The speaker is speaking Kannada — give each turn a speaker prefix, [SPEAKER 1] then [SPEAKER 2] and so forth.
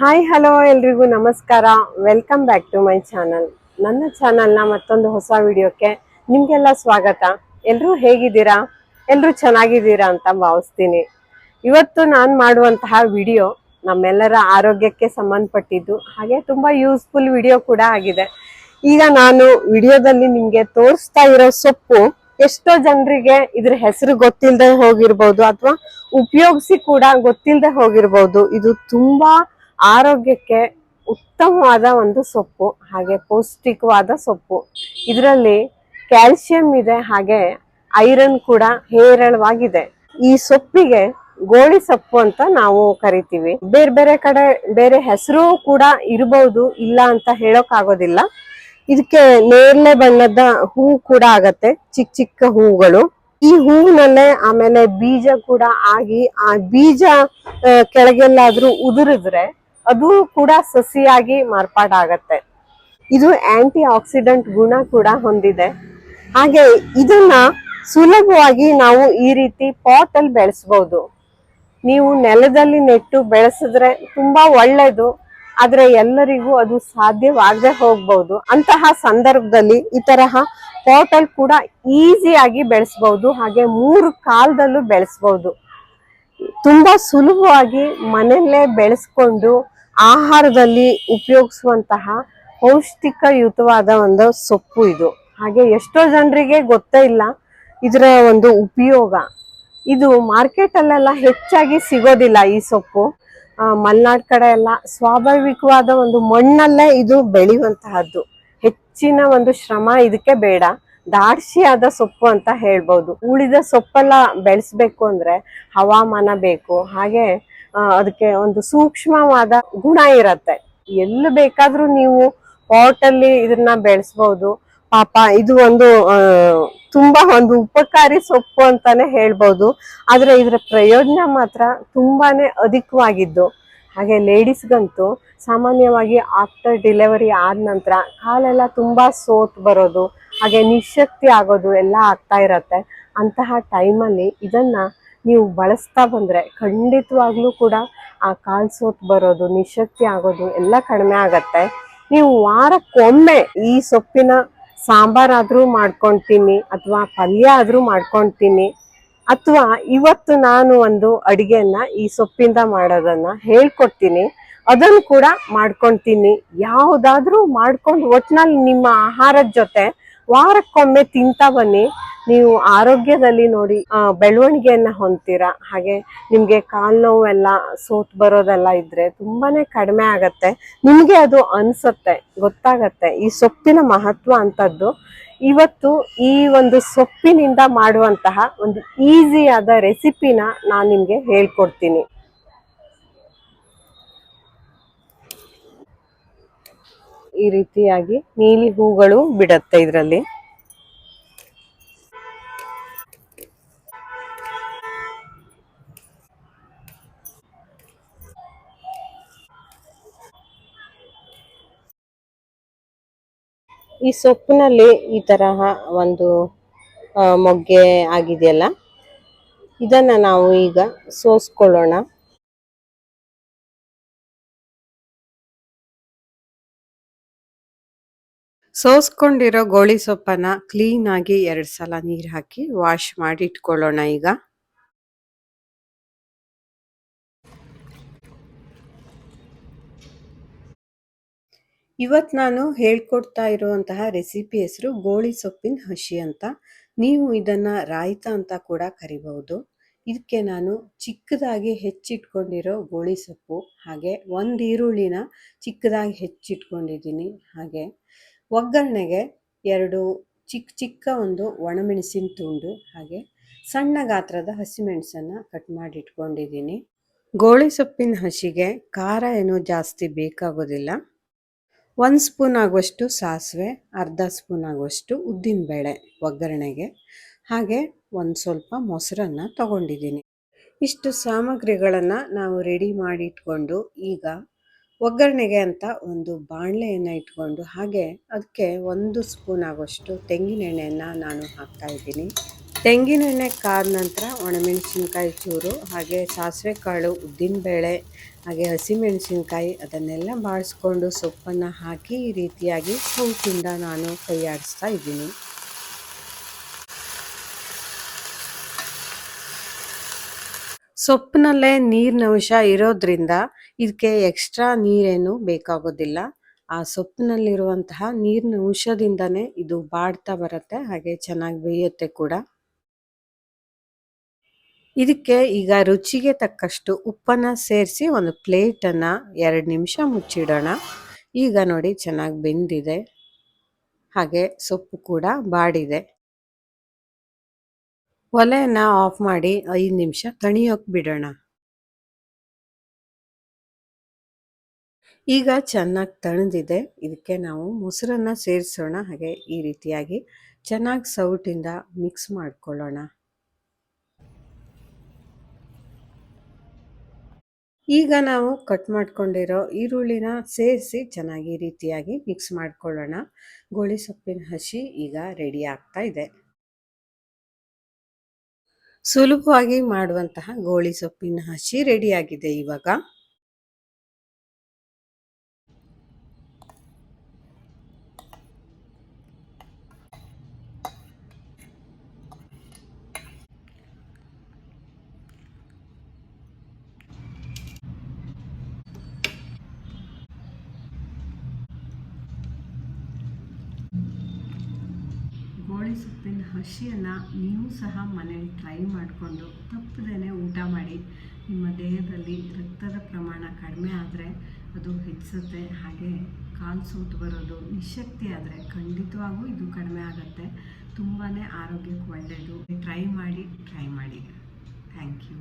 [SPEAKER 1] ಹಾಯ್ ಹಲೋ ಎಲ್ರಿಗೂ ನಮಸ್ಕಾರ. Welcome back to my channel ನನ್ನ ಚಾನಲ್ನ ಮತ್ತೊಂದು ಹೊಸ ವಿಡಿಯೋಕ್ಕೆ ನಿಮಗೆಲ್ಲ ಸ್ವಾಗತ. ಎಲ್ಲರೂ ಹೇಗಿದ್ದೀರಾ? ಎಲ್ಲರೂ ಚೆನ್ನಾಗಿದ್ದೀರಾ ಅಂತ ಭಾವಿಸ್ತೀನಿ. ಇವತ್ತು ನಾನು ಮಾಡುವಂತಹ ವಿಡಿಯೋ ನಮ್ಮೆಲ್ಲರ ಆರೋಗ್ಯಕ್ಕೆ ಸಂಬಂಧಪಟ್ಟಿದ್ದು, ಹಾಗೆ ತುಂಬ ಯೂಸ್ಫುಲ್ ವಿಡಿಯೋ ಕೂಡ ಆಗಿದೆ. ಈಗ ನಾನು ವಿಡಿಯೋದಲ್ಲಿ ನಿಮಗೆ ತೋರಿಸ್ತಾ ಇರೋ ಸೊಪ್ಪು ಎಷ್ಟೋ ಜನರಿಗೆ ಇದ್ರ ಹೆಸರು ಗೊತ್ತಿಲ್ಲದೆ ಹೋಗಿರ್ಬೋದು ಅಥವಾ ಉಪಯೋಗಿಸಿ ಕೂಡ ಗೊತ್ತಿಲ್ಲದೆ ಹೋಗಿರ್ಬೋದು. ಇದು ತುಂಬಾ ಆರೋಗ್ಯಕ್ಕೆ ಉತ್ತಮವಾದ ಒಂದು ಸೊಪ್ಪು, ಹಾಗೆ ಪೌಷ್ಟಿಕವಾದ ಸೊಪ್ಪು. ಇದರಲ್ಲಿ ಕ್ಯಾಲ್ಸಿಯಂ ಇದೆ, ಹಾಗೆ ಐರನ್ ಕೂಡ ಹೇರಳವಾಗಿದೆ. ಈ ಸೊಪ್ಪಿಗೆ ಗೋಳಿ ಸೊಪ್ಪು ಅಂತ ನಾವು ಕರಿತೀವಿ. ಬೇರೆ ಬೇರೆ ಕಡೆ, ಬೇರೆ ಹೆಸರು ಕೂಡ ಇರಬಹುದು ಇಲ್ಲ ಅಂತ ಹೇಳೋಕ್ ಆಗೋದಿಲ್ಲ ಇದಕ್ಕೆ ನೇರಳೆ ಬಣ್ಣದ ಹೂ ಕೂಡ ಆಗತ್ತೆ, ಚಿಕ್ಕ ಚಿಕ್ಕ ಹೂಗಳು. ಈ ಹೂವಿನಲ್ಲೇ ಆಮೇಲೆ ಬೀಜ ಕೂಡ ಆಗಿ, ಆ ಬೀಜ ಕೆಳಗೆಲ್ಲಾದ್ರೂ ಉದುರಿದ್ರೆ ಅದು ಕೂಡ ಸಸಿಯಾಗಿ ಮಾರ್ಪಾಡಾಗತ್ತೆ. ಇದು ಆಂಟಿ ಆಕ್ಸಿಡೆಂಟ್ ಗುಣ ಕೂಡ ಹೊಂದಿದೆ. ಹಾಗೆ ಇದನ್ನ ಸುಲಭವಾಗಿ ನಾವು ಈ ರೀತಿ ಪಾಟ್ ಅಲ್ಲಿ ಬೆಳೆಸಬಹುದು ನೀವು ನೆಲದಲ್ಲಿ ನೆಟ್ಟು ಬೆಳೆಸಿದ್ರೆ ತುಂಬಾ ಒಳ್ಳೇದು, ಆದ್ರೆ ಎಲ್ಲರಿಗೂ ಅದು ಸಾಧ್ಯವಾಗದೆ ಹೋಗ್ಬಹುದು ಅಂತಹ ಸಂದರ್ಭದಲ್ಲಿ ಈ ತರಹ ಪಾಟ್ ಅಲ್ಲಿ ಕೂಡ ಈಸಿಯಾಗಿ ಬೆಳೆಸಬಹುದು ಹಾಗೆ ಮೂರು ಕಾಲದಲ್ಲೂ ಬೆಳೆಸಬಹುದು ತುಂಬಾ ಸುಲಭವಾಗಿ ಮನೆಯಲ್ಲೇ ಬೆಳೆಸ್ಕೊಂಡು ಆಹಾರದಲ್ಲಿ ಉಪಯೋಗಿಸುವಂತಹ ಪೌಷ್ಟಿಕಯುತವಾದ ಒಂದು ಸೊಪ್ಪು ಇದು. ಹಾಗೆ ಎಷ್ಟೋ ಜನರಿಗೆ ಗೊತ್ತೇ ಇಲ್ಲ, ಇದರ ಒಂದು ಉಪಯೋಗ. ಇದು ಮಾರ್ಕೆಟಲ್ಲೆಲ್ಲ ಹೆಚ್ಚಾಗಿ ಸಿಗೋದಿಲ್ಲ ಈ ಸೊಪ್ಪು. ಮಲೆನಾಡ್ ಕಡೆ ಎಲ್ಲ ಸ್ವಾಭಾವಿಕವಾದ ಒಂದು ಮಣ್ಣಲ್ಲೇ ಇದು ಬೆಳೆಯುವಂತಹದ್ದು. ಹೆಚ್ಚಿನ ಒಂದು ಶ್ರಮ ಇದಕ್ಕೆ ಬೇಡ. ದಾಡ್ಸಿಯಾದ ಸೊಪ್ಪು ಅಂತ ಹೇಳ್ಬೋದು. ಉಳಿದ ಸೊಪ್ಪೆಲ್ಲ ಬೆಳೆಸ್ಬೇಕು ಅಂದ್ರೆ ಹವಾಮಾನ ಬೇಕು. ಹಾಗೆ ಅದಕ್ಕೆ ಒಂದು ಸೂಕ್ಷ್ಮವಾದ ಗುಣ ಇರತ್ತೆ. ಎಲ್ಲಿ ಬೇಕಾದ್ರೂ ನೀವು ಪಾಟ್ ಅಲ್ಲಿ ಇದನ್ನ ಬೆಳೆಸ್ಬಹುದು ಪಾಪ ಇದು ಒಂದು ತುಂಬಾ ಒಂದು ಉಪಕಾರಿ ಸೊಪ್ಪು ಅಂತಾನೆ ಹೇಳ್ಬೋದು. ಆದ್ರೆ ಇದರ ಪ್ರಯೋಜನ ಮಾತ್ರ ತುಂಬಾನೇ ಅಧಿಕವಾಗಿದ್ದು. ಹಾಗೆ ಲೇಡೀಸ್ಗಂತೂ ಸಾಮಾನ್ಯವಾಗಿ ಆಫ್ಟರ್ ಡೆಲಿವರಿ ಆದ ನಂತರ ಕಾಲೆಲ್ಲ ತುಂಬಾ ಸೋತ್ ಬರೋದು, ಹಾಗೆ ನಿಶಕ್ತಿ ಆಗೋದು ಎಲ್ಲ ಆಗ್ತಾ ಇರತ್ತೆ. ಅಂತಹ ಟೈಮಲ್ಲಿ ಇದನ್ನ ನೀವು ಬಳಸ್ತಾ ಬಂದರೆ ಖಂಡಿತವಾಗ್ಲೂ ಕೂಡ ಆ ಕಾಲು ಸೋತ್ ಬರೋದು, ನಿಶಕ್ತಿ ಆಗೋದು ಎಲ್ಲ ಕಡಿಮೆ ಆಗತ್ತೆ. ನೀವು ವಾರಕ್ಕೊಮ್ಮೆ ಈ ಸೊಪ್ಪಿನ ಸಾಂಬಾರಾದರೂ ಮಾಡ್ಕೊತೀನಿ ಅಥವಾ ಪಲ್ಯ ಆದರೂ ಮಾಡ್ಕೊತೀನಿ ಅಥವಾ ಇವತ್ತು ನಾನು ಒಂದು ಅಡಿಗೆಯನ್ನ ಈ ಸೊಪ್ಪಿಂದ ಮಾಡೋದನ್ನ ಹೇಳ್ಕೊಡ್ತೀನಿ. ಅದನ್ನು ಕೂಡ ಮಾಡ್ಕೊತೀನಿ. ಯಾವುದಾದ್ರೂ ಮಾಡ್ಕೊಂಡು ಒಟ್ನಲ್ಲಿ ನಿಮ್ಮ ಆಹಾರದ ಜೊತೆ ವಾರಕ್ಕೊಮ್ಮೆ ತಿಂತಾ ಬನ್ನಿ. ನೀವು ಆರೋಗ್ಯದಲ್ಲಿ ನೋಡಿ ಬೆಳವಣಿಗೆಯನ್ನ ಹೊಂದ್ತೀರಾ? ಹಾಗೆ ನಿಮ್ಗೆ ಕಾಲ್ ನೋವೆಲ್ಲ ಸೋತ್ ಬರೋದೆಲ್ಲ ಇದ್ರೆ ತುಂಬಾನೇ ಕಡಿಮೆ ಆಗತ್ತೆ. ನಿಮ್ಗೆ ಅದು ಅನ್ಸತ್ತೆ, ಗೊತ್ತಾಗತ್ತೆ. ಈ ಸೊಪ್ಪಿನ ಮಹತ್ವ ಅಂತದ್ದು ಇವತ್ತು ಈ ಒಂದು ಸೊಪ್ಪಿನಿಂದ ಮಾಡುವಂತಹ ಒಂದು ಈಸಿಯಾದ ರೆಸಿಪಿನ ನಾನು ನಿಮ್ಗೆ ಹೇಳ್ಕೊಡ್ತೀನಿ. ಈ ರೀತಿಯಾಗಿ ನೀಲಿ ಹೂಗಳು ಬಿಡತ್ತೆ ಇದರಲ್ಲಿ. ಈ ಸೊಪ್ಪಿನಲ್ಲಿ ಈ ತರಹ ಒಂದು ಮೊಗ್ಗೆ ಆಗಿದೆಯಲ್ಲ, ಇದನ್ನ ನಾವು ಈಗ ಸೋಸ್ಕೊಳ್ಳೋಣ. ಸೋಸ್ಕೊಂಡಿರೋ ಗೋಳಿ ಸೊಪ್ಪನ್ನ ಕ್ಲೀನ್ ಆಗಿ ಎರಡು ಸಲ ನೀರು ಹಾಕಿ ವಾಶ್ ಮಾಡಿ ಇಟ್ಕೊಳ್ಳೋಣ ಈಗ. ಇವತ್ತು ನಾನು ಹೇಳ್ಕೊಡ್ತಾ ಇರುವಂತಹ ರೆಸಿಪಿ ಹೆಸರು ಗೋಳಿ ಸೊಪ್ಪಿನ ಹಸಿ ಅಂತ. ನೀವು ಇದನ್ನು ರಾಯ್ತ ಅಂತ ಕೂಡ ಕರಿಬಹುದು. ಇದಕ್ಕೆ ನಾನು ಚಿಕ್ಕದಾಗಿ ಹೆಚ್ಚಿಟ್ಕೊಂಡಿರೋ ಗೋಳಿ ಸೊಪ್ಪು, ಹಾಗೆ ಒಂದು ಈರುಳ್ಳಿನ ಚಿಕ್ಕದಾಗಿ ಹೆಚ್ಚಿಟ್ಕೊಂಡಿದ್ದೀನಿ ಹಾಗೆ. ಒಗ್ಗರಣೆಗೆ ಎರಡು ಚಿಕ್ಕ ಚಿಕ್ಕ ಒಂದು ಒಣಮೆಣಸಿನ ತುಂಡು, ಹಾಗೆ ಸಣ್ಣ ಗಾತ್ರದ ಹಸಿಮೆಣಸನ್ನು ಕಟ್ ಮಾಡಿ ಇಟ್ಕೊಂಡಿದ್ದೀನಿ ಗೋಳಿ ಸೊಪ್ಪಿನ ಹಸಿಗೆ ಖಾರ ಏನೂ ಜಾಸ್ತಿ ಬೇಕಾಗೋದಿಲ್ಲ. ಒಂದು ಸ್ಪೂನ್ ಆಗುವಷ್ಟು ಸಾಸಿವೆ, ಅರ್ಧ ಸ್ಪೂನ್ ಆಗುವಷ್ಟು ಉದ್ದಿನಬೇಳೆ ಒಗ್ಗರಣೆಗೆ. ಹಾಗೆ ಒಂದು ಸ್ವಲ್ಪ ಮೊಸರನ್ನು ತಗೊಂಡಿದ್ದೀನಿ. ಇಷ್ಟು ಸಾಮಗ್ರಿಗಳನ್ನು ನಾವು ರೆಡಿ ಮಾಡಿ ಇಟ್ಕೊಂಡು ಈಗ ಒಗ್ಗರಣೆಗೆ ಅಂತ ಒಂದು ಬಾಣಲೆಯನ್ನು ಇಟ್ಕೊಂಡು ಹಾಗೆ ಅದಕ್ಕೆ ಒಂದು ಸ್ಪೂನ್ ಆಗುವಷ್ಟು ತೆಂಗಿನೆಣ್ಣೆಯನ್ನು ನಾನು ಹಾಕ್ತಾ ಇದ್ದೀನಿ.
[SPEAKER 2] ತೆಂಗಿನೆಣ್ಣೆ ಕಾದ ನಂತರ ಒಣಮೆಣಸಿನ್ಕಾಯಿ ಚೂರು, ಹಾಗೆ ಸಾಸಿವೆ ಕಾಳು ಉದ್ದಿನಬೇಳೆ ಹಾಗೆ ಹಸಿಮೆಣಸಿನ್ಕಾಯಿ ಅದನ್ನೆಲ್ಲ ಬಾಡಿಸ್ಕೊಂಡು ಸೊಪ್ಪನ್ನು ಹಾಕಿ ಈ ರೀತಿಯಾಗಿ ಸೌಟಿಂದ ನಾನು ಕೈಯಾಡಿಸ್ತಾ ಇದ್ದೀನಿ. ಸೊಪ್ಪಿನಲ್ಲೇ ನೀರಿನ ಅಂಶ ಇರೋದ್ರಿಂದ ಇದಕ್ಕೆ ಎಕ್ಸ್ಟ್ರಾ ನೀರೇನು ಬೇಕಾಗೋದಿಲ್ಲ. ಆ ಸೊಪ್ಪಿನಲ್ಲಿರುವಂತಹ ನೀರಿನ ಅಂಶದಿಂದನೇ ಇದು ಬಾಡ್ತಾ ಬರುತ್ತೆ, ಹಾಗೆ ಚೆನ್ನಾಗಿ ಬೇಯುತ್ತೆ ಕೂಡ. ಇದಕ್ಕೆ ಈಗ ರುಚಿಗೆ ತಕ್ಕಷ್ಟು ಉಪ್ಪನ್ನ ಸೇರಿಸಿ ಒಂದು ಪ್ಲೇಟನ್ನು ಎರಡು ನಿಮಿಷ ಮುಚ್ಚಿಡೋಣ. ಈಗ ನೋಡಿ ಚೆನ್ನಾಗಿ ಬೆಂದಿದೆ. ಹಾಗೆ ಸೊಪ್ಪು ಕೂಡ ಬಾಡಿದೆ. ಒಲೆಯನ್ನು ಆಫ್ ಮಾಡಿ ಐದು ನಿಮಿಷ ತಣಿಯೋಕೆ ಬಿಡೋಣ. ಈಗ ಚೆನ್ನಾಗಿ ತಣದಿದೆ. ಇದಕ್ಕೆ ನಾವು ಮೊಸರನ್ನ ಸೇರಿಸೋಣ. ಹಾಗೆ ಈ ರೀತಿಯಾಗಿ ಚೆನ್ನಾಗಿ ಸೌಟಿಂದ ಮಿಕ್ಸ್ ಮಾಡ್ಕೊಳ್ಳೋಣ. ಈಗ ನಾವು ಕಟ್ ಮಾಡ್ಕೊಂಡಿರೋ ಈರುಳ್ಳಿನ ಸೇರಿಸಿ ಚೆನ್ನಾಗಿ ರೀತಿಯಾಗಿ ಮಿಕ್ಸ್ ಮಾಡ್ಕೊಳ್ಳೋಣ. ಗೋಳಿ ಸೊಪ್ಪಿನ ಹಸಿ ಈಗ ರೆಡಿ ಆಗ್ತಾ ಇದೆ. ಸುಲಭವಾಗಿ ಮಾಡುವಂತಹ ಗೋಳಿ ಸೊಪ್ಪಿನ ಹಸಿ ರೆಡಿಯಾಗಿದೆ ಇವಾಗ. ಗೋಳಿ ಸೊಪ್ಪಿನ ಹಸಿಯನ್ನು ನೀವು ಸಹ ಮನೇಲಿ ಟ್ರೈ ಮಾಡಿಕೊಂಡು ತಪ್ಪದೇ ಊಟ ಮಾಡಿ. ನಿಮ್ಮ ದೇಹದಲ್ಲಿ ರಕ್ತದ ಪ್ರಮಾಣ ಕಡಿಮೆ ಆದರೆ ಅದು ಹೆಚ್ಚಿಸುತ್ತೆ ಹಾಗೆ ಕಾಲು ಸೋತು ಬರೋದು ನಿಶಕ್ತಿ ಆದರೆ ಖಂಡಿತವಾಗೂ ಇದು ಕಡಿಮೆ ಆಗುತ್ತೆ. ತುಂಬಾ ಆರೋಗ್ಯಕ್ಕೆ ಒಳ್ಳೆಯದು ಟ್ರೈ ಮಾಡಿ ಟ್ರೈ ಮಾಡಿ. Thank you